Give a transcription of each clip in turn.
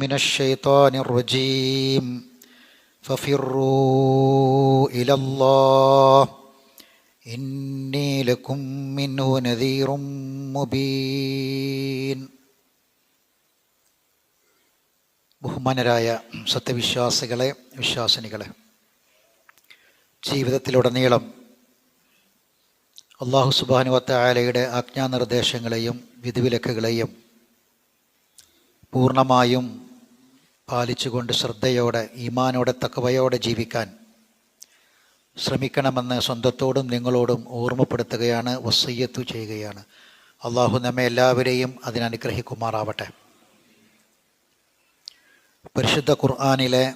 من الشيطان الرجيم ففروا إلى الله إني لكم منه نذير مبين ബഹുമാനരായ സത്യവിശ്വാസികളെ വിശ്വാസിനികളെ ജീവിതത്തിലുടനീളം അള്ളാഹു സുബാനുവത്ത ആലയുടെ ആജ്ഞാനിർദ്ദേശങ്ങളെയും വിധിവിലക്കുകളെയും പൂർണ്ണമായും പാലിച്ചുകൊണ്ട് ശ്രദ്ധയോടെ ഈമാനോടെ തക്കവയോടെ ജീവിക്കാൻ ശ്രമിക്കണമെന്ന് സ്വന്തത്തോടും നിങ്ങളോടും ഓർമ്മപ്പെടുത്തുകയാണ് വസയ്യത്തു ചെയ്യുകയാണ്. അള്ളാഹു നമ്മെ എല്ലാവരെയും അതിനനുഗ്രഹിക്കുമാറാവട്ടെ. പരിശുദ്ധ ഖുർആാനിലെ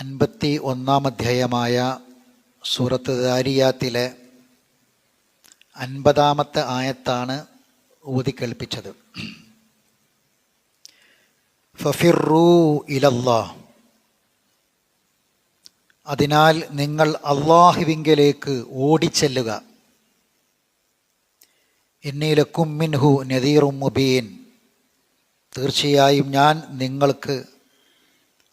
അൻപത്തി ഒന്നാം അധ്യായമായ സൂറത്ത് ദാരിയാത്തിലെ അൻപതാമത്തെ ആയത്താണ് ഊതിക്കേൾപ്പിച്ചത് ഫഫിറൂ ഇലല്ലാ അതിനാൽ നിങ്ങൾ അള്ളാഹുവിങ്കലേക്ക് ഓടിച്ചെല്ലുക. എന്നീലക്കും മിൻഹു നദീറും മുബീൻ. തീർച്ചയായും ഞാൻ നിങ്ങൾക്ക്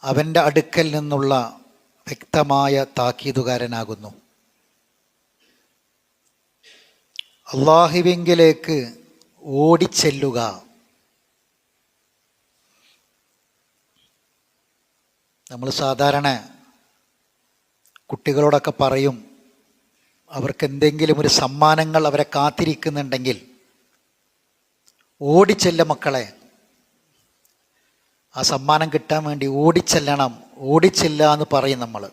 അവന്റെ അടുക്കൽ നിന്നുള്ള വ്യക്തമായ താക്കീതുകാരനാകുന്നു. അള്ളാഹുവിങ്കിലേക്ക് ഓടിച്ചെല്ലുക. നമ്മൾ സാധാരണ കുട്ടികളോടൊക്കെ പറയും അവർക്ക് എന്തെങ്കിലും ഒരു സമ്മാനങ്ങൾ അവരെ കാത്തിരിക്കുന്നുണ്ടെങ്കിൽ ഓടിച്ചെല്ല മക്കളെ. ആ സമ്മാനം കിട്ടാൻ വേണ്ടി ഓടിച്ചെല്ലണം ഓടിച്ചെല്ല എന്ന് പറയും നമ്മൾ.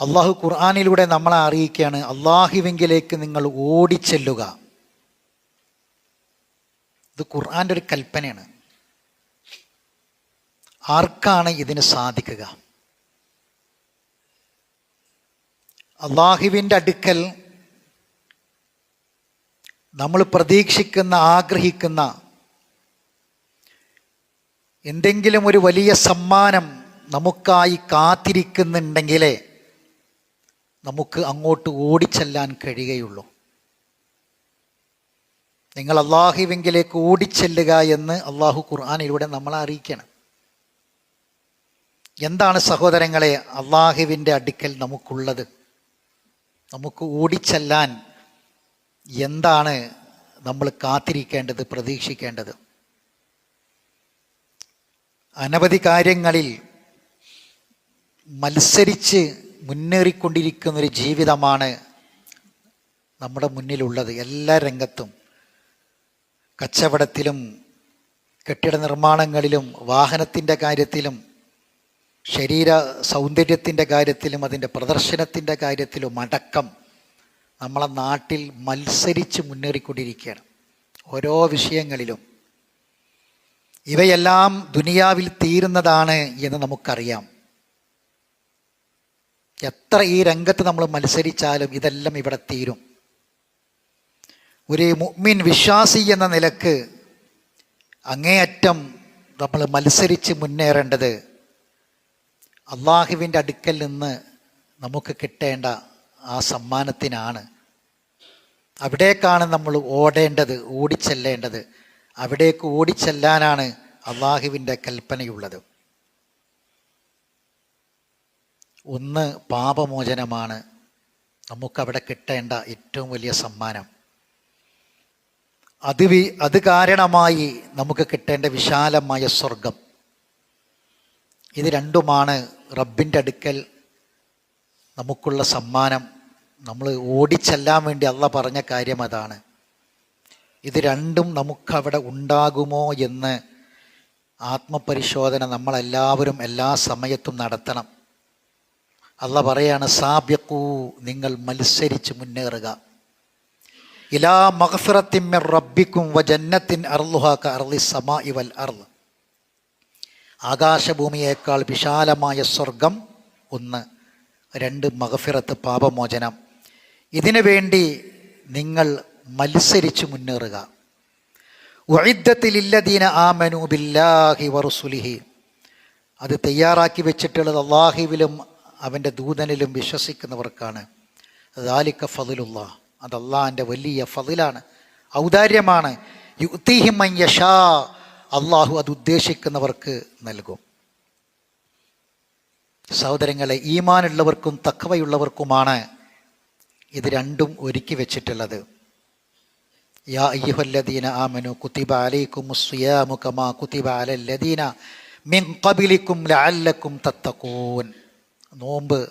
അള്ളാഹു ഖുർആാനിലൂടെ നമ്മളെ അറിയിക്കുകയാണ് അള്ളാഹുവിങ്കിലേക്ക് നിങ്ങൾ ഓടിച്ചെല്ലുക. ഇത് ഖുർആന്റെ ഒരു കൽപ്പനയാണ്. ആർക്കാണ് ഇതിന് സാധിക്കുക? അള്ളാഹുവിന്റെ അടുക്കൽ നമ്മൾ പ്രതീക്ഷിക്കുന്ന ആഗ്രഹിക്കുന്ന എന്തെങ്കിലും ഒരു വലിയ സമ്മാനം നമുക്കായി കാത്തിരിക്കുന്നുണ്ടെങ്കിലേ നമുക്ക് അങ്ങോട്ട് ഓടിച്ചെല്ലാൻ കഴിയുകയുള്ളൂ. നിങ്ങൾ അള്ളാഹുവിങ്കിലേക്ക് ഓടിച്ചെല്ലുക എന്ന് അള്ളാഹു ഖുർആാനിലൂടെ നമ്മളെ അറിയിക്കണം എന്താണ് സഹോദരങ്ങളെ അള്ളാഹുവിന്റെ അടുക്കൽ നമുക്കുള്ളത്? നമുക്ക് ഓടിച്ചെല്ലാൻ എന്താണ് നമ്മൾ കാത്തിരിക്കേണ്ടത് പ്രതീക്ഷിക്കേണ്ടത്? അനവധി കാര്യങ്ങളിൽ മത്സരിച്ച് മുന്നേറിക്കൊണ്ടിരിക്കുന്നൊരു ജീവിതമാണ് നമ്മുടെ മുന്നിലുള്ളത്. എല്ലാ രംഗത്തും. കച്ചവടത്തിലും കെട്ടിട നിർമ്മാണങ്ങളിലും വാഹനത്തിന്റെ കാര്യത്തിലും ശരീര സൗന്ദര്യത്തിന്റെ കാര്യത്തിലും അതിന്റെ പ്രദർശനത്തിന്റെ കാര്യത്തിലും അടക്കം നമ്മളെ നാട്ടിൽ മത്സരിച്ച് മുന്നേറിക്കൊണ്ടിരിക്കുകയാണ്. ഓരോ വിഷയങ്ങളിലും. ഇവയെല്ലാം ദുനിയാവിൽ തീരുന്നതാണ് എന്ന് നമുക്കറിയാം. എത്ര ഈ രംഗത്ത് നമ്മൾ മത്സരിച്ചാലും ഇതെല്ലാം ഇവിടെ തീരും. ഒരു മുഅ്മിൻ വിശ്വാസി എന്ന നിലയ്ക്ക് അങ്ങേയറ്റം നമ്മൾ മത്സരിച്ച് മുന്നേറേണ്ടത് അള്ളാഹുവിന്റെ അടുക്കൽ നിന്ന് നമുക്ക് കിട്ടേണ്ട ആ സമ്മാനത്തിനാണ് അവിടേക്കാണ് നമ്മൾ ഓടേണ്ടത് ഓടിച്ചെല്ലേണ്ടത്. അവിടേക്ക് ഓടിച്ചെല്ലാനാണ് അള്ളാഹുവിന്റെ കൽപ്പനയുള്ളത്. ഒന്ന് പാപമോചനമാണ് നമുക്കവിടെ കിട്ടേണ്ട ഏറ്റവും വലിയ സമ്മാനം. അത് വി അത് കാരണമായി നമുക്ക് കിട്ടേണ്ട വിശാലമായ സ്വർഗം ഇത് രണ്ടുമാണ് റബ്ബിന്റെ അടുക്കൽ നമുക്കുള്ള സമ്മാനം നമ്മൾ ഓടിച്ചെല്ലാൻ വേണ്ടി അള്ള പറഞ്ഞ കാര്യം അതാണ്. ഇത് രണ്ടും നമുക്കവിടെ ഉണ്ടാകുമോ എന്ന് ആത്മപരിശോധന നമ്മളെല്ലാവരും എല്ലാ സമയത്തും നടത്തണം. അല്ല പറയാണ് സാബ്യക്കൂ നിങ്ങൾ മത്സരിച്ച് മുന്നേറുക. ഇലാ മഹഫിറത്തിമ്മ റബ്ബിക്കും വ ജന്നത്തിൻ അർലുഹാക്ക അർലി സമാ ഇവൽ അർൽ ആകാശഭൂമിയേക്കാൾ വിശാലമായ സ്വർഗം ഒന്ന് രണ്ട് മഹഫിറത്ത് പാപമോചനം. ഇതിനു വേണ്ടി നിങ്ങൾ മത്സരിച്ച് മുന്നേറുക. ഉഴിദ്ദത്തിലില്ലദീന ആ ബില്ലാഹി വറുസുലിഹി. അത് തയ്യാറാക്കി വെച്ചിട്ടുള്ളത് അള്ളാഹുവിലും അവന്റെ ദൂതനിലും വിശ്വസിക്കുന്നവർക്കാണ്. ദാലിക്ക ഫതിലുള്ള അത് അള്ളാഹിന്റെ വലിയ ഫതിലാണ്. ഔദാര്യമാണ്. യുക്തിഹിമയ്യഷാ യഷാ അള്ളാഹു അത് ഉദ്ദേശിക്കുന്നവർക്ക് നൽകും. സഹോദരങ്ങളെ ഈമാനുള്ളവർക്കും തക്കവയുള്ളവർക്കുമാണ് ഇത് രണ്ടും ഒരുക്കി വെച്ചിട്ടുള്ളത്. യാ അയ്യുഹല്ലദീന ആമനു കുത്തിബ അലൈക്കും കമാ കുത്തിബ അലല്ലദീന മിൻ ഖബിലിക്കും ലഅല്ലക്കും തത്തക്കൂൻ നോമ്പ്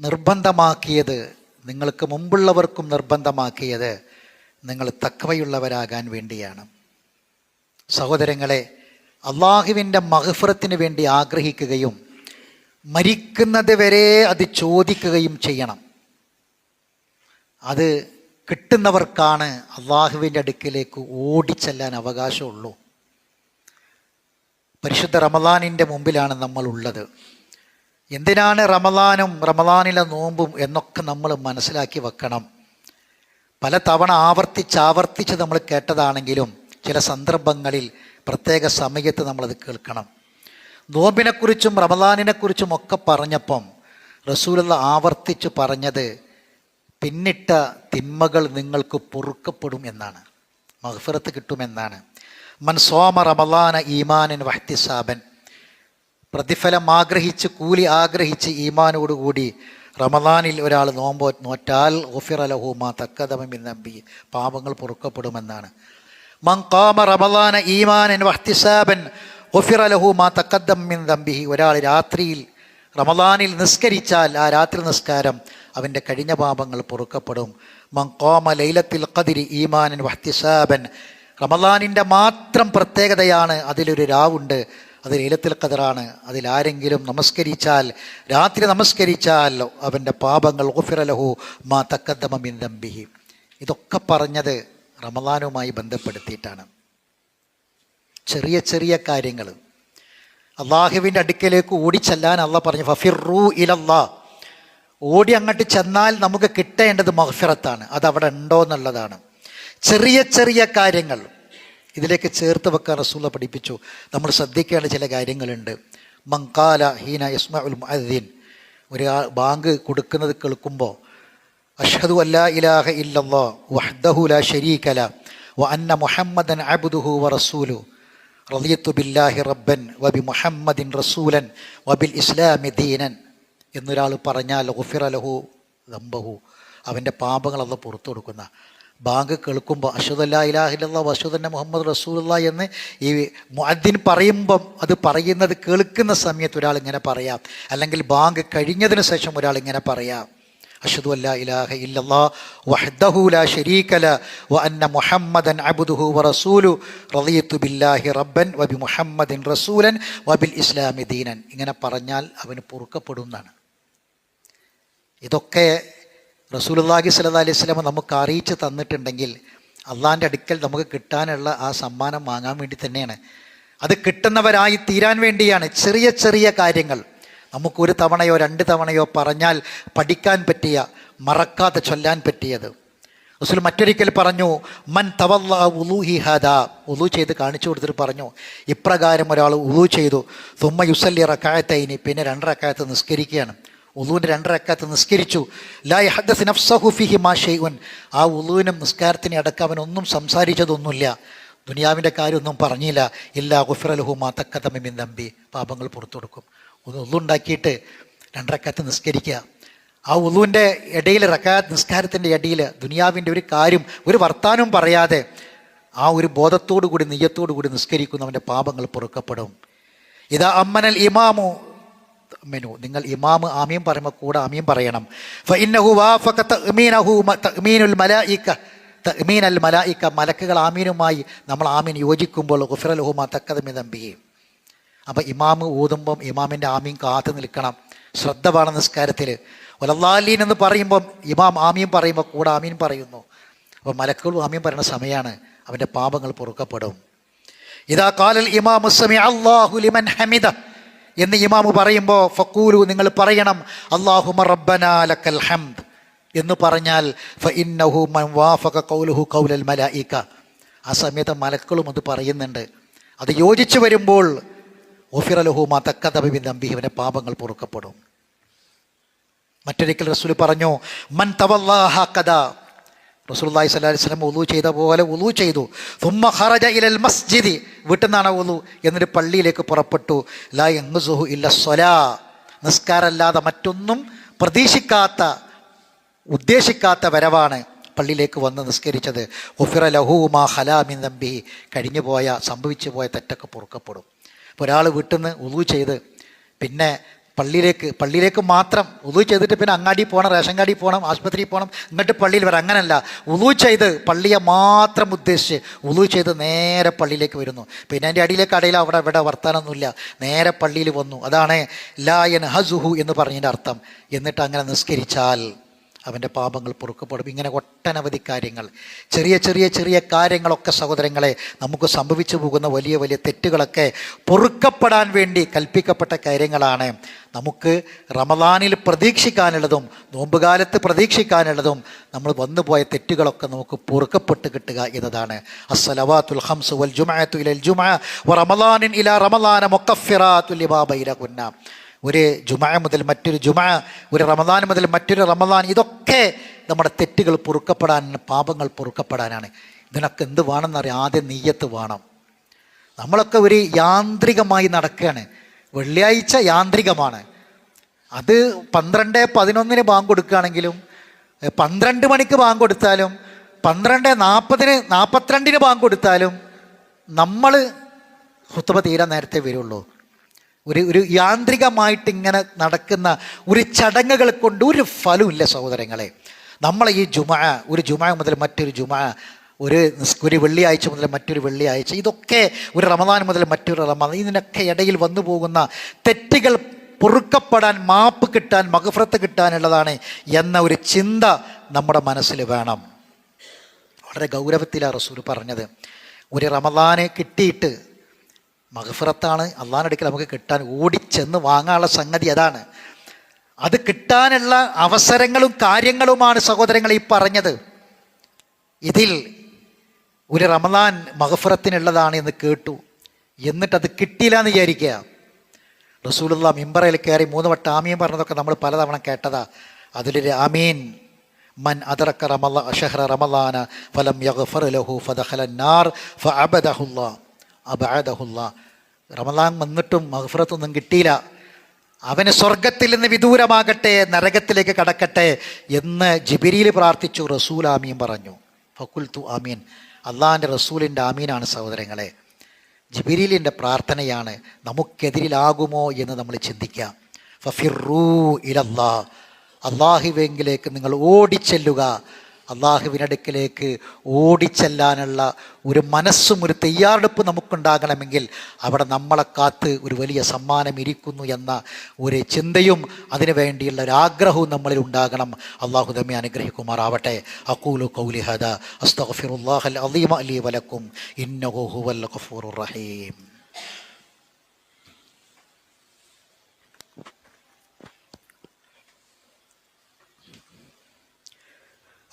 നിർബന്ധമാക്കിയത് നിങ്ങൾക്ക് മുമ്പുള്ളവർക്കും നിർബന്ധമാക്കിയത് നിങ്ങൾ തക്കവയുള്ളവരാകാൻ വേണ്ടിയാണ്. സഹോദരങ്ങളെ അള്ളാഹുവിന്റെ മഹഫറത്തിന് വേണ്ടി ആഗ്രഹിക്കുകയും മരിക്കുന്നത് വരെ അത് ചോദിക്കുകയും ചെയ്യണം. അത് കിട്ടുന്നവർക്കാണ് അള്ളാഹുവിന്റെ അടുക്കിലേക്ക് ഓടിച്ചെല്ലാൻ അവകാശമുള്ളൂ. പരിശുദ്ധ റമദാനിന്റെ മുമ്പിലാണ് നമ്മൾ ഉള്ളത് എന്തിനാണ് റമദാനും റമദാനിലെ നോമ്പും എന്നൊക്കെ നമ്മൾ മനസ്സിലാക്കി വെക്കണം. പല തവണ ആവർത്തിച്ച് ആവർത്തിച്ച് നമ്മൾ കേട്ടതാണെങ്കിലും ചില സന്ദർഭങ്ങളിൽ പ്രത്യേക സമയത്ത് നമ്മളത് കേൾക്കണം. നോമ്പിനെക്കുറിച്ചും റമദാനിനെക്കുറിച്ചും ഒക്കെ പറഞ്ഞപ്പം റസൂലുള്ള ആവർത്തിച്ച് പറഞ്ഞത് പിന്നിട്ട തിന്മകൾ നിങ്ങൾക്ക് പൊറുക്കപ്പെടും എന്നാണ്. മഹഫിറത്ത് കിട്ടുമെന്നാണ്. മൻസോമ റമദാന ഈമാനൻ വഹ്തിസാബൻ. പ്രതിഫലം ആഗ്രഹിച്ച് കൂലി ആഗ്രഹിച്ച് ഈമാനോടുകൂടി റമദാനിൽ ഒരാൾ നോമ്പോ നോറ്റാൽ ഒഫിർ അലഹുമ തക്കതമിൻ നമ്പി പാപങ്ങൾ പൊറുക്കപ്പെടുമെന്നാണ്. മൻ വഹ്തിസാബൻ അലഹുമ തക്കദ്ദമിൻ നമ്പി ഒരാൾ രാത്രിയിൽ റമദാനിൽ നിസ്കരിച്ചാൽ ആ രാത്രി നിസ്കാരം അവന്റെ കഴിഞ്ഞ പാപങ്ങൾ പൊറുക്കപ്പെടും. മങ്കോമ കോമ ലൈലത്തിൽ കതിരി ഈമാനൻ വഹ്തിസാബൻ. റമദാനിന്റെ മാത്രം പ്രത്യേകതയാണ് അതിലൊരു രാവുണ്ട്. അത് ലൈലത്തിൽ കതിറാണ് അതിലാരെങ്കിലും നമസ്കരിച്ചാൽ രാത്രി നമസ്കരിച്ചാൽ അവന്റെ പാപങ്ങൾ ഓഫിറലഹു മാ തക്കദ്ദമിൻ ദംബിഹി. ഇതൊക്കെ പറഞ്ഞത് റമദാനുമായി ബന്ധപ്പെടുത്തിയിട്ടാണ്. ചെറിയ ചെറിയ കാര്യങ്ങൾ അള്ളാഹുവിന്റെ അടുക്കലേക്ക് ഓടിച്ചെല്ലാൻ അള്ള പറഞ്ഞു ഫഫിറു ഇലല്ലാ. ഓടി അങ്ങോട്ട് ചെന്നാൽ നമുക്ക് കിട്ടേണ്ടത് മഹഫിറത്താണ് അത് അവിടെ ഉണ്ടോ എന്നുള്ളതാണ് ചെറിയ ചെറിയ കാര്യങ്ങൾ. ഇതിലേക്ക് ചേർത്ത് വെക്കാൻ റസൂല പഠിപ്പിച്ചു. നമ്മൾ ശ്രദ്ധിക്കേണ്ട ചില കാര്യങ്ങളുണ്ട്. മങ്കാല ഹീന യസ്മ ഉൽ മുഅദ്ദീൻ. ഒരാൾ ബാങ്ക് കൊടുക്കുന്നത് കേൾക്കുമ്പോൾ അഷ്ഹദു അല്ലാ ഇലാഹ ഇല്ലല്ലാ വഹ്ദഹു ലാ വ അന്ന മുഹമ്മദൻ അബ്ദുഹു വ റസൂലു. റളിയത്തു ബില്ലാഹി റബ്ബൻ വബി മുഹമ്മദിൻ റസൂലൻ വബിൽ ഇസ്ലാമി ദീനൻ. എന്നൊരാൾ പറഞ്ഞാൽ ഒഫിർ അലഹു ദമ്പഹു അവന്റെ പാപങ്ങൾ അത് പുറത്തു കൊടുക്കുന്ന. ബാങ്ക് കേൾക്കുമ്പോൾ അഷുദല്ലാ ഇലാഹില്ല വഷുദന്നെ മുഹമ്മദ് റസൂലുള്ള എന്ന് ഈ മുഅദ്ദിൻ പറയുമ്പം അത് പറയുന്നത് കേൾക്കുന്ന സമയത്ത് ഒരാൾ ഇങ്ങനെ പറയാം. അല്ലെങ്കിൽ ബാങ്ക് കഴിഞ്ഞതിന് ശേഷം ഒരാൾ ഇങ്ങനെ പറയാം. അഷദു ഇലാഹ ഇല്ലല്ലാ വഹ്ദഹു ലാ ശരീക ല മുഹമ്മദൻ റളിയത്തു ബില്ലാഹി റബ്ബൻ മുഹമ്മദിൻ റസൂലൻ വ ബിൽ ഇസ്ലാമി ദീനൻ. ഇങ്ങനെ പറഞ്ഞാൽ അവന് പൊറുക്കപ്പെടുന്നതാണ്. ഇതൊക്കെ റസൂലുള്ളാഹി സ്വല്ലല്ലാഹി അലൈഹി വസല്ലം നമുക്ക് അറിയിച്ച് തന്നിട്ടുണ്ടെങ്കിൽ അള്ളാഹിന്റെ അടുക്കൽ നമുക്ക് കിട്ടാനുള്ള ആ സമ്മാനം വാങ്ങാൻ വേണ്ടി തന്നെയാണ്. അത് കിട്ടുന്നവരായി തീരാൻ വേണ്ടിയാണ് ചെറിയ ചെറിയ കാര്യങ്ങൾ. നമുക്കൊരു തവണയോ രണ്ട് തവണയോ പറഞ്ഞാൽ പഠിക്കാൻ പറ്റിയ മറക്കാതെ ചൊല്ലാൻ പറ്റിയത്. റസൂൽ മറ്റൊരിക്കൽ പറഞ്ഞു മൻ തവല്ല ഉലൂഹി ഹദ. ഉലു ചെയ്ത് കാണിച്ചു കൊടുത്തിട്ട് പറഞ്ഞു ഇപ്രകാരം ഒരാൾ ഉലു ചെയ്തു തുമ്മ യുസല്ലി റക്കായത്തൈനി പിന്നെ രണ്ടരക്കായത്ത് നിസ്കരിക്കുകയാണ്. ഉലുവിന്റെ രണ്ട് റക്കായത്ത് നിസ്കരിച്ചു. ലൈ ഹദ്ദസ് നഫ്സഹു ഫിഹി മാ ഷെയ്വൻ ആ ഉലുവിനും നിസ്കാരത്തിനെ അടക്കം അവനൊന്നും സംസാരിച്ചതൊന്നുമില്ല. ദുനിയാവിന്റെ കാര്യമൊന്നും പറഞ്ഞില്ല. ഇല്ല ഗുഫിറലഹു മാ തക്കതമിൻ നമ്പി പാപങ്ങൾ പുറത്തു കൊടുക്കും. ഒന്ന് ഉള്ളുണ്ടാക്കിയിട്ട് രണ്ടരക്കാത്ത് നിസ്കരിക്കുക. ആ ഉളുവിന്റെ ഇടയിൽ റക്കാത്ത് നിസ്കാരത്തിന്റെ ഇടയിൽ ദുനിയാവിന്റെ ഒരു കാര്യം ഒരു വർത്താനവും പറയാതെ ആ ഒരു ബോധത്തോടു കൂടി നെയ്യത്തോടു കൂടി നിസ്കരിക്കുന്നവന്റെ പാപങ്ങൾ പൊറുക്കപ്പെടും. ഇതാ അമ്മനൽ ഇമാമു മെനു നിങ്ങൾ ഇമാമ് ആമിയും പറയുമ്പോൾ കൂടെ ആമിയും പറയണം. മലക്കുകൾ ആമീനുമായി നമ്മൾ ആമീൻ യോജിക്കുമ്പോൾ ഗുഫറൽ ഹുമാ തക്കതമി തമ്പിയും അപ്പം ഇമാമ് ഊതുമ്പം ഇമാമിന്റെ ആമീൻ കാത്തു നിൽക്കണം. ശ്രദ്ധ വേണം നിസ്കാരത്തിൽ ഒലല്ലാലീൻ എന്ന് പറയുമ്പം ഇമാം ആമീൻ പറയുമ്പോൾ കൂടെ ആമീൻ പറയുന്നു. അപ്പോൾ മലക്കുകളും ആമീൻ പറയുന്ന സമയമാണ് അവന്റെ പാപങ്ങൾ പൊറുക്കപ്പെടും. ഇതാ കാലൽ ഇമാം അള്ളാഹു ലിമൻ ഹമിദ എന്ന് ഇമാമ് പറയുമ്പോൾ ഫക്കൂലു നിങ്ങൾ പറയണം അള്ളാഹുമ റബ്ബനാ ലക്കൽ ഹംദ് എന്ന് പറഞ്ഞാൽ ഫ ഇന്നഹു മൻ വാഫക കൗലുഹു കൗലൽ മലായിക ആ സമയത്ത് മലക്കളും അത് പറയുന്നുണ്ട്. അത് യോജിച്ചു വരുമ്പോൾ ഒഫിറലഹുമ തക്കതബിൻ നമ്പി അവന്റെ പാപങ്ങൾ പൊറുക്കപ്പെടും. മറ്റൊരിക്കൽ റസൂൽ പറഞ്ഞു മൻ തവല്ലാഹ കഥ സ്വല്ലല്ലാഹി അലൈഹി വസല്ലം ഉളു ചെയ്ത പോലെ ഉലു ചെയ്തു. തുമ്മ ഖറജ ഇലൽ മസ്ജിദി. വീട്ടിൽ നിന്നാണ് എന്നൊരു എന്നിട്ട് പള്ളിയിലേക്ക് പുറപ്പെട്ടു. ലാ യങ്സുഹു ഇല്ല സ്വലാ. നിസ്കാരമല്ലാതെ മറ്റൊന്നും പ്രതീക്ഷിക്കാത്ത ഉദ്ദേശിക്കാത്ത വരവാണ് പള്ളിയിലേക്ക് വന്ന് നിസ്കരിച്ചത്. ഒഫിറ ലഹൂമാ ഹലാമിൻ നമ്പി കഴിഞ്ഞു പോയ സംഭവിച്ചു പോയ തെറ്റൊക്കെ പൊറുക്കപ്പെടും. ഇപ്പോൾ ഒരാൾ വീട്ടിൽ നിന്ന് ഉതു ചെയ്ത് പിന്നെ പള്ളിയിലേക്ക് പള്ളിയിലേക്ക് മാത്രം ഉതു ചെയ്തിട്ട് പിന്നെ അങ്ങാടി പോകണം റേഷൻ കാടി പോകണം ആശുപത്രിയിൽ പോകണം എന്നിട്ട് പള്ളിയിൽ വരാം. അങ്ങനല്ല. ഉതു ചെയ്ത് പള്ളിയെ മാത്രം ഉദ്ദേശിച്ച് ഉതു ചെയ്ത് നേരെ പള്ളിയിലേക്ക് വരുന്നു. പിന്നെ എന്റെ അടിയിലേക്ക് അടയിൽ അവിടെ ഇവിടെ വർത്താനൊന്നുമില്ല. നേരെ പള്ളിയിൽ വന്നു. അതാണ് ലായൻ ഹസുഹു എന്ന് പറഞ്ഞതിന്റെ അർത്ഥം. എന്നിട്ട് അങ്ങനെ നിസ്കരിച്ചാൽ അവന്റെ പാപങ്ങൾ പൊറുക്കപ്പെടും. ഇങ്ങനെ ഒട്ടനവധി കാര്യങ്ങൾ ചെറിയ ചെറിയ ചെറിയ കാര്യങ്ങളൊക്കെ സഹോദരങ്ങളെ നമുക്ക് സംഭവിച്ചു പോകുന്ന വലിയ വലിയ തെറ്റുകളൊക്കെ പൊറുക്കപ്പെടാൻ വേണ്ടി കൽപ്പിക്കപ്പെട്ട കാര്യങ്ങളാണ്. നമുക്ക് റമദാനിൽ പ്രതീക്ഷിക്കാനുള്ളതും നോമ്പുകാലത്ത് പ്രതീക്ഷിക്കാനുള്ളതും നമ്മൾ വന്നു പോയ തെറ്റുകളൊക്കെ നമുക്ക് പൊറുക്കപ്പെട്ട് കിട്ടുക എന്നതാണ്. അസ്സലവാത്തുൽ ഹംസ് വൽ ജുമഅത്തു ഇലൽ ജുമഅ വ റമദാനിൻ ഇലാ റമദാന മുക്കഫിറാത്തുൽ ലിമാ ബൈനകുന്ന ഒരു ജുമ മുതൽ മറ്റൊരു ജുമ ഒരു റമദാൻ മുതൽ മറ്റൊരു റമദാൻ ഇതൊക്കെ നമ്മുടെ തെറ്റുകൾ പൊറുക്കപ്പെടാനാണ് പാപങ്ങൾ പൊറുക്കപ്പെടാനാണ്. ഇതിനൊക്കെ എന്ത് വേണമെന്നറിയാം. ആദ്യം നെയ്യത്ത് വേണം. നമ്മളൊക്കെ ഒരു യാന്ത്രികമായി നടക്കുകയാണ്. വെള്ളിയാഴ്ച യാന്ത്രികമാണ്. അത് പന്ത്രണ്ട് പതിനൊന്നിന് ബാങ്ക് കൊടുക്കുകയാണെങ്കിലും പന്ത്രണ്ട് മണിക്ക് ബാങ്ക് കൊടുത്താലും പന്ത്രണ്ട് നാൽപ്പതിന് നാൽപ്പത്തിരണ്ടിന് ബാങ്ക് കൊടുത്താലും നമ്മൾ ഹുത്തുമ തീരാൻ നേരത്തെ വരുള്ളൂ. ഒരു ഒരു യാന്ത്രികമായിട്ട് ഇങ്ങനെ നടക്കുന്ന ഒരു ചടങ്ങുകൾ കൊണ്ട് ഒരു ഫലമില്ല സഹോദരങ്ങളെ. നമ്മളെ ഈ ജുമ ഒരു ജുമ മുതൽ മറ്റൊരു ജുമ ഒരു ഒരു വെള്ളിയാഴ്ച മുതൽ മറ്റൊരു വെള്ളിയാഴ്ച ഇതൊക്കെ ഒരു റമദാൻ മുതൽ മറ്റൊരു റമദാൻ ഇതിനൊക്കെ ഇടയിൽ വന്നു പോകുന്ന തെറ്റുകൾ പൊറുക്കപ്പെടാൻ മാപ്പ് കിട്ടാൻ മകഫ്രത്ത് കിട്ടാനുള്ളതാണ് എന്ന ഒരു ചിന്ത നമ്മുടെ മനസ്സിൽ വേണം. വളരെ ഗൗരവത്തിലാണ് റസൂൽ പറഞ്ഞത്. ഒരു റമദാന് കിട്ടിയിട്ട് മഹഫിറത്താണ് അള്ളാഹിനടുക്കൽ നമുക്ക് കിട്ടാൻ ഓടിച്ചെന്ന് വാങ്ങാനുള്ള സംഗതി അതാണ്. അത് കിട്ടാനുള്ള അവസരങ്ങളും കാര്യങ്ങളുമാണ് സഹോദരങ്ങൾ ഈ പറഞ്ഞത്. ഇതിൽ ഒരു റമദാൻ മഹഫിറത്തിനുള്ളതാണ് എന്ന് കേട്ടു. എന്നിട്ടത് കിട്ടിയില്ല എന്ന് വിചാരിക്കുക. റസൂലുള്ള മിമ്പറയിൽ കയറി മൂന്ന് വട്ടം ആമീൻ പറഞ്ഞതൊക്കെ നമ്മൾ പലതവണ കേട്ടതാ. അതിലൊരു ആമീൻ. മൻ അദറക്ക റമല ഷഹ്റ റമലാന ഫലം യഗ്ഫർ ലഹു ഫദഖല നാർ ഫഅബദഹുല്ല അബഅദഹുല്ല. റമലാൻ വന്നിട്ടും മഹഫറത്തൊന്നും കിട്ടിയില്ല. അവന് സ്വർഗത്തിൽ നിന്ന് വിദൂരമാകട്ടെ നരകത്തിലേക്ക് കടക്കട്ടെ എന്ന് ജിബിരിയിൽ പ്രാർത്ഥിച്ചു റസൂൽ ആമീൻ പറഞ്ഞു. ഫക്കുൽത്തു ആമീൻ. അള്ളാഹിന്റെ റസൂലിന്റെ ആമീനാണ് സഹോദരങ്ങളെ. ജിബിരിലിന്റെ പ്രാർത്ഥനയാണ് നമുക്കെതിരിലാകുമോ എന്ന് നമ്മൾ ചിന്തിക്കാം ഫഫിറൂ ഇലല്ലാ അള്ളാഹുവെങ്കിലേക്ക് നിങ്ങൾ ഓടിച്ചെല്ലുക. അള്ളാഹുവിനടുക്കിലേക്ക് ഓടിച്ചെല്ലാനുള്ള ഒരു മനസ്സും ഒരു തയ്യാറെടുപ്പ് നമുക്കുണ്ടാകണമെങ്കിൽ അവിടെ നമ്മളെ കാത്ത് ഒരു വലിയ സമ്മാനം ഇരിക്കുന്നു എന്ന ഒരു ചിന്തയും അതിനു വേണ്ടിയുള്ള ഒരു ആഗ്രഹവും നമ്മളിൽ ഉണ്ടാകണം. അള്ളാഹു തമ്മെ അനുഗ്രഹിക്കുമാറാവട്ടെ. അക്കൂലു കൗലി ഹദ. അസ്തഗ്ഫിറുല്ലാഹൽ അലീമ അലി വലക്കും. ഇന്നഹുവൽ ഹുവൽ ഗഫൂറുർ റഹീം.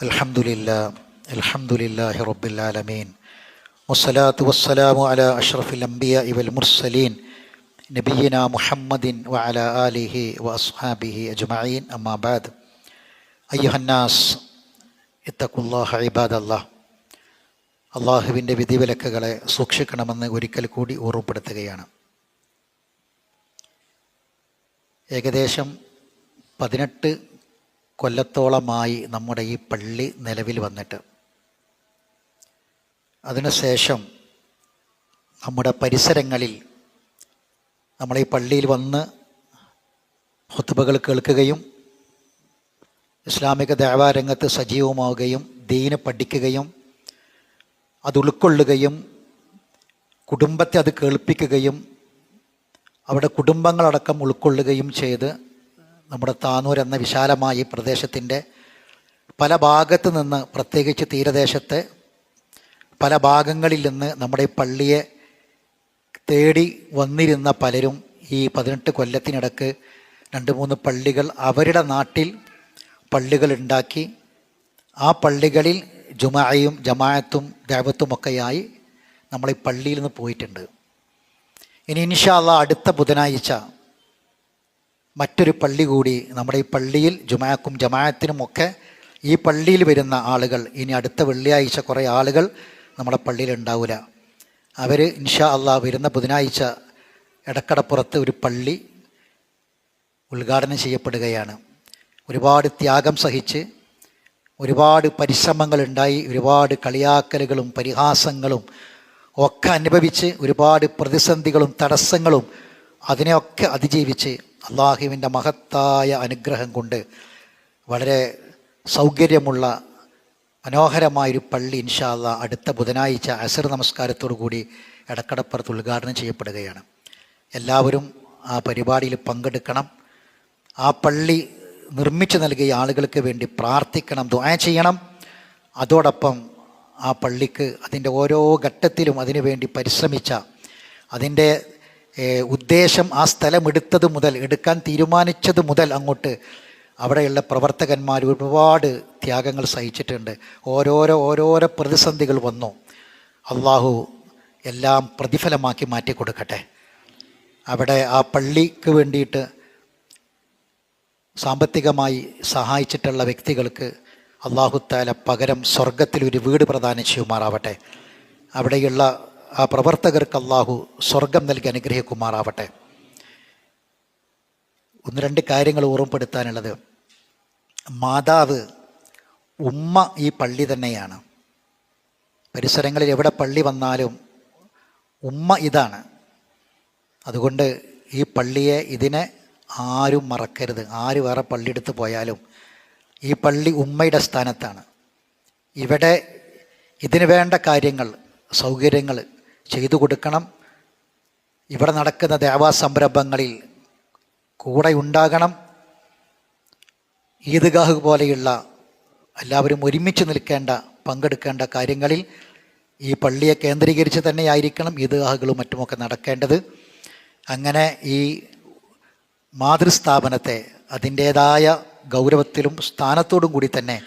الحمد لله الحمد لله رب العالمين والصلاة والسلام على أشرف الأنبياء والمرسلين نبينا محمد وعلى آله وأصحابه أجمعين أما بعد أيها الناس اتقوا الله عباد الله അള്ളാഹുവിൻ്റെ വിധിവിലക്കുകളെ സൂക്ഷിക്കണമെന്ന് ഒരിക്കൽ കൂടി ഓർമ്മപ്പെടുത്തുകയാണ് ഏകദേശം പതിനെട്ട് കൊല്ലത്തോളമായി നമ്മുടെ ഈ പള്ളി നിലവിൽ വന്നിട്ട്. അതിനുശേഷം നമ്മുടെ പരിസരങ്ങളിൽ നമ്മൾ ഈ പള്ളിയിൽ വന്ന് ഹുത്തുബകൾ കേൾക്കുകയും ഇസ്ലാമിക ദേവാരംഗത്ത് സജീവമാവുകയും ദീന് പഠിക്കുകയും അത് ഉൾക്കൊള്ളുകയും കുടുംബത്തെ അത് കേൾപ്പിക്കുകയും അവിടെ കുടുംബങ്ങളടക്കം ഉൾക്കൊള്ളുകയും ചെയ്ത് നമ്മുടെ താനൂർ എന്ന വിശാലമായ ഈ പ്രദേശത്തിന്റെ പല ഭാഗത്ത് നിന്ന് പ്രത്യേകിച്ച് തീരദേശത്തെ പല ഭാഗങ്ങളിൽ നിന്ന് നമ്മുടെ പള്ളിയെ തേടി വന്നിരുന്ന പലരും ഈ പതിനെട്ട് കൊല്ലത്തിനിടക്ക് രണ്ട് മൂന്ന് പള്ളികൾ അവരുടെ നാട്ടിൽ പള്ളികൾ ഉണ്ടാക്കി ആ പള്ളികളിൽ ജുമായും ജമായത്തും ദേവത്തുമൊക്കെയായി നമ്മൾ ഈ പള്ളിയിൽ നിന്ന് പോയിട്ടുണ്ട്. ഇനി ഇൻഷാല്ല അടുത്ത ബുധനാഴ്ച മറ്റൊരു പള്ളി കൂടി നമ്മുടെ ഈ പള്ളിയിൽ ജുമാക്കും ജമാഅത്തിനുമൊക്കെ ഈ പള്ളിയിൽ വരുന്ന ആളുകൾ ഇനി അടുത്ത വെള്ളിയാഴ്ച കുറേ ആളുകൾ നമ്മുടെ പള്ളിയിൽ ഉണ്ടാവില്ല അവർ ഇൻഷാ അള്ളാഹ് വരുന്ന ബുധനാഴ്ച ഇടക്കടപ്പുറത്ത് ഒരു പള്ളി ഉദ്ഘാടനം ചെയ്യപ്പെടുകയാണ്. ഒരുപാട് ത്യാഗം സഹിച്ച് ഒരുപാട് പരിശ്രമങ്ങളുണ്ടായി ഒരുപാട് കളിയാക്കലുകളും പരിഹാസങ്ങളും ഒക്കെ അനുഭവിച്ച് ഒരുപാട് പ്രതിസന്ധികളും തടസ്സങ്ങളും അതിനെയൊക്കെ അതിജീവിച്ച് അള്ളാഹുവിന്റെ മഹത്തായ അനുഗ്രഹം കൊണ്ട് വളരെ സൗകര്യമുള്ള മനോഹരമായൊരു പള്ളി ഇൻഷാല്ല അടുത്ത ബുധനാഴ്ച അസർ നമസ്കാരത്തോടു കൂടി എടക്കടപ്പുറത്ത് ഉദ്ഘാടനം ചെയ്യപ്പെടുകയാണ്. എല്ലാവരും ആ പരിപാടിയിൽ പങ്കെടുക്കണം. ആ പള്ളി നിർമ്മിച്ചു നൽകിയ ആളുകൾക്ക് വേണ്ടി പ്രാർത്ഥിക്കണം ദുആ ചെയ്യണം. അതോടൊപ്പം ആ പള്ളിക്ക് അതിന്റെ ഓരോ ഘട്ടത്തിലും അതിനുവേണ്ടി പരിശ്രമിച്ച അതിന്റെ ഉദ്ദേശം ആ സ്ഥലം എടുത്തത് മുതൽ എടുക്കാൻ തീരുമാനിച്ചത് മുതൽ അങ്ങോട്ട് അവിടെയുള്ള പ്രവർത്തകന്മാർ ഒരുപാട് ത്യാഗങ്ങൾ സഹിച്ചിട്ടുണ്ട്. ഓരോരോ ഓരോരോ പ്രതിസന്ധികൾ വന്നു. അള്ളാഹു എല്ലാം പ്രതിഫലമാക്കി മാറ്റി കൊടുക്കട്ടെ. അവിടെ ആ പള്ളിക്ക് വേണ്ടിയിട്ട് സാമ്പത്തികമായി സഹായിച്ചിട്ടുള്ള വ്യക്തികൾക്ക് അള്ളാഹുത്താല പകരം സ്വർഗത്തിൽ ഒരു വീട് പ്രദാനം ചെയ്യുമാറാവട്ടെ. അവിടെയുള്ള ആ പ്രവർത്തകർക്ക് അള്ളാഹു സ്വർഗം നൽകി അനുഗ്രഹിക്കുമാറാവട്ടെ. ഒന്ന് രണ്ട് കാര്യങ്ങൾ ഓർമ്മപ്പെടുത്താനുള്ളത്. മാതാവ് ഉമ്മ ഈ പള്ളി തന്നെയാണ്. പരിസരങ്ങളിൽ എവിടെ പള്ളി വന്നാലും ഉമ്മ ഇതാണ്. അതുകൊണ്ട് ഈ പള്ളിയെ ഇതിനെ ആരും മറക്കരുത്. ആര് വേറെ പള്ളിയെടുത്ത് പോയാലും ഈ പള്ളി ഉമ്മയുടെ സ്ഥാനത്താണ്. ഇവിടെ ഇതിന് വേണ്ട കാര്യങ്ങൾ സൗകര്യങ്ങൾ ചെയ്തു കൊടുക്കണം. ഇവിടെ നടക്കുന്ന ദേവാ സംരംഭങ്ങളിൽ കൂടെ ഉണ്ടാകണം. ഈദ്ഗാഹ് പോലെയുള്ള എല്ലാവരും ഒരുമിച്ച് നിൽക്കേണ്ട പങ്കെടുക്കേണ്ട കാര്യങ്ങളിൽ ഈ പള്ളിയെ കേന്ദ്രീകരിച്ച് തന്നെയായിരിക്കണം ഈദ്ഗാഹുകളും മറ്റുമൊക്കെ നടക്കേണ്ടത്. അങ്ങനെ ഈ മാതൃസ്ഥാപനത്തെ അതിന്റേതായ ഗൗരവത്തിലും സ്ഥാനത്തോടും കൂടി തന്നെ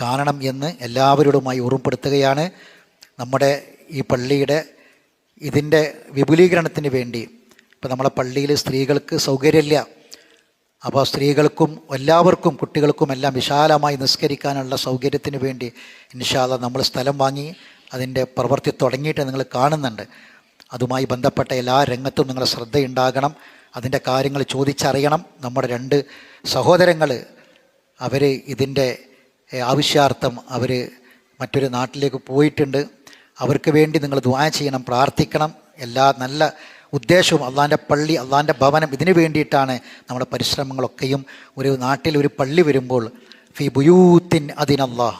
കാണണം എന്ന് എല്ലാവരോടുമായി ഓർമ്മപ്പെടുത്തുകയാണ് നമ്മുടെ ഈ പള്ളിയുടെ ഇതിന്റെ വിപുലീകരണത്തിന് വേണ്ടി. ഇപ്പോൾ നമ്മളെ പള്ളിയിൽ സ്ത്രീകൾക്ക് സൗകര്യമില്ല. അപ്പോൾ സ്ത്രീകൾക്കും എല്ലാവർക്കും കുട്ടികൾക്കും എല്ലാം വിശാലമായി നിസ്കരിക്കാനുള്ള സൗകര്യത്തിന് വേണ്ടി ഇൻഷാല്ല നമ്മൾ സ്ഥലം വാങ്ങി അതിന്റെ പ്രവൃത്തി തുടങ്ങിയിട്ട് നിങ്ങൾ കാണുന്നുണ്ട്. അതുമായി ബന്ധപ്പെട്ട എല്ലാ രംഗത്തും നിങ്ങൾ ശ്രദ്ധയുണ്ടാകണം. അതിന്റെ കാര്യങ്ങൾ ചോദിച്ചറിയണം. നമ്മുടെ രണ്ട് സഹോദരങ്ങൾ അവർ ഇതിന്റെ ആവശ്യാർത്ഥം അവർ മറ്റൊരു നാട്ടിലേക്ക് പോയിട്ടുണ്ട്. അവർക്ക് വേണ്ടി നിങ്ങൾ ദുആ ചെയ്യണം പ്രാർത്ഥിക്കണം. എല്ലാ നല്ല ഉദ്ദേശവും അള്ളാന്റെ പള്ളി അള്ളാന്റെ ഭവനം ഇതിനു വേണ്ടിയിട്ടാണ് നമ്മുടെ പരിശ്രമങ്ങളൊക്കെയും. ഒരു നാട്ടിൽ ഒരു പള്ളി വരുമ്പോൾ ഫി ബുയൂത്തിൻ അതിനല്ലാ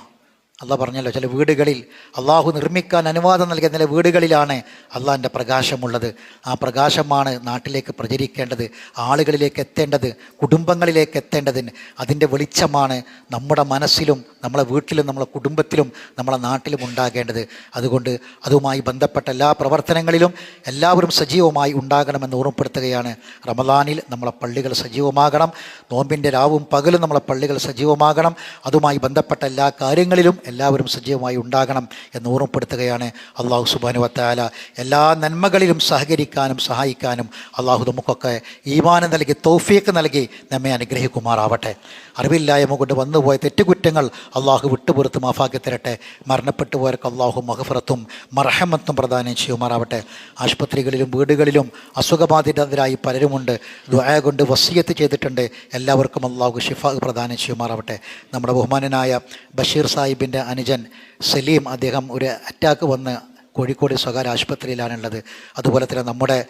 അള്ളാഹ് പറഞ്ഞല്ലോ ചില വീടുകളിൽ അള്ളാഹു നിർമ്മിക്കാൻ അനുവാദം നൽകിയ ചില വീടുകളിലാണ് അള്ളാഹിന്റെ പ്രകാശമുള്ളത്. ആ പ്രകാശമാണ് നാട്ടിലേക്ക് പ്രചരിക്കേണ്ടത് ആളുകളിലേക്ക് എത്തേണ്ടത് കുടുംബങ്ങളിലേക്ക് എത്തേണ്ടതിന് അതിന്റെ വെളിച്ചമാണ് നമ്മുടെ മനസ്സിലും നമ്മളെ വീട്ടിലും നമ്മളെ കുടുംബത്തിലും നമ്മളെ നാട്ടിലും ഉണ്ടാകേണ്ടത്. അതുകൊണ്ട് അതുമായി ബന്ധപ്പെട്ട എല്ലാ പ്രവർത്തനങ്ങളിലും എല്ലാവരും സജീവമായി ഉണ്ടാകണമെന്ന് ഓർമ്മപ്പെടുത്തുകയാണ്. റമദാനിൽ നമ്മളെ പള്ളികൾ സജീവമാകണം നോമ്പിന്റെ രാവും പകലും നമ്മളെ പള്ളികൾ സജീവമാകണം. അതുമായി ബന്ധപ്പെട്ട എല്ലാ കാര്യങ്ങളിലും എല്ലാവരും സജീവമായി ഉണ്ടാകണം എന്ന് ഓർമ്മപ്പെടുത്തുകയാണ് അള്ളാഹു സുബാനു വത്താല എല്ലാ നന്മകളിലും സഹകരിക്കാനും സഹായിക്കാനും അള്ളാഹു നമുക്കൊക്കെ ഈമാനം നൽകി തൗഫീക്ക് നൽകി നമ്മെ അനുഗ്രഹിക്കുമാറാവട്ടെ. അറിവില്ലായ്മ കൊണ്ട് വന്നുപോയ തെറ്റുകുറ്റങ്ങൾ അള്ളാഹു വിട്ടുപുറത്ത് മാഫാക്കി തരട്ടെ. മരണപ്പെട്ടു പോയവർക്ക് അള്ളാഹു മഹഫറത്തും മർഹമത്തും പ്രദാനം ചെയ്യുമാറാവട്ടെ. ആശുപത്രികളിലും വീടുകളിലും അസുഖബാധിതരായി പലരുമുണ്ട്. ദുആ കൊണ്ട് വസീയത്ത് ചെയ്തിട്ടുണ്ട്. എല്ലാവർക്കും അള്ളാഹു ഷിഫ പ്രദാനം ചെയ്യുമാറാവട്ടെ. നമ്മുടെ ബഹുമാനനായ ബഷീർ സാഹിബിന്റെ അനുജൻ സലീം അദ്ദേഹം ഒരു അറ്റാക്ക് വന്ന് കോഴിക്കോട് സ്വകാര്യ ആശുപത്രിയിലാണുള്ളത്. അതുപോലെ തന്നെ നമ്മുടെ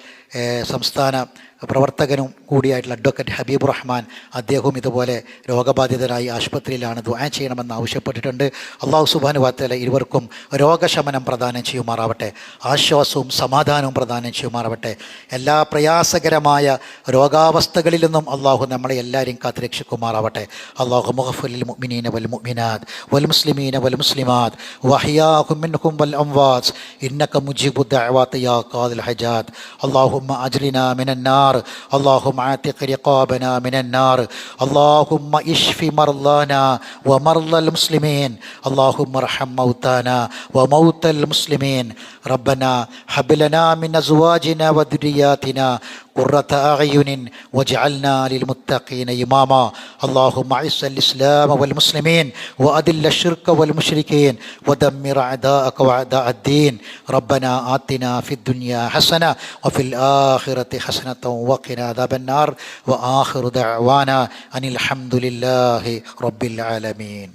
സംസ്ഥാന പ്രവർത്തകനും കൂടിയായിട്ടുള്ള അഡ്വക്കേറ്റ് ഹബീബ് റഹ്മാൻ അദ്ദേഹവും ഇതുപോലെ രോഗബാധിതരായി ആശുപത്രിയിലാണ് ദുആ ചെയ്യണമെന്ന് ആവശ്യപ്പെട്ടിട്ടുണ്ട്. അള്ളാഹു സുബാൻ വാത്തല ഇരുവർക്കും രോഗശമനം പ്രദാനം ചെയ്യുമാറാവട്ടെ. ആശ്വാസവും സമാധാനവും പ്രദാനം ചെയ്യുമാറാവട്ടെ. എല്ലാ പ്രയാസകരമായ രോഗാവസ്ഥകളിൽ നിന്നും അള്ളാഹു നമ്മളെ എല്ലാവരെയും കാത്തുരക്ഷിക്കുമാറാവട്ടെ. അള്ളാഹു മുഹഫുൽ മുഅ്മിനീന വൽ മുഅ്മിനാത് വൽ മുസ്ലിമീന വൽ മുസ്ലിമാത് വഹിയാഹും മിൻഹും വൽ അംവാസ് ഇന്നക മുജീബു ദഅവാത് യാ ഖാദിൽ ഹജാത് അല്ലാഹുമ്മ അജ്രിനാ മിനന്നാർ النار. اللهم اعتق رقابنا من النار. اللهم اشف مرضانا ومرضى المسلمين. اللهم ارحم موتانا وموتى المسلمين. ربنا هب لنا من أزواجنا وذرياتنا قرة أعين واجعلنا للمتقين إماما. اللهم أعز الإسلام والمسلمين وأذل الشرك والمشركين ودمر أعداءك وأعداء الدين. ربنا آتنا في الدنيا حسنة وفي الآخرة حسنة وقنا عذاب النار. وآخر دعوانا أن الحمد لله رب العالمين.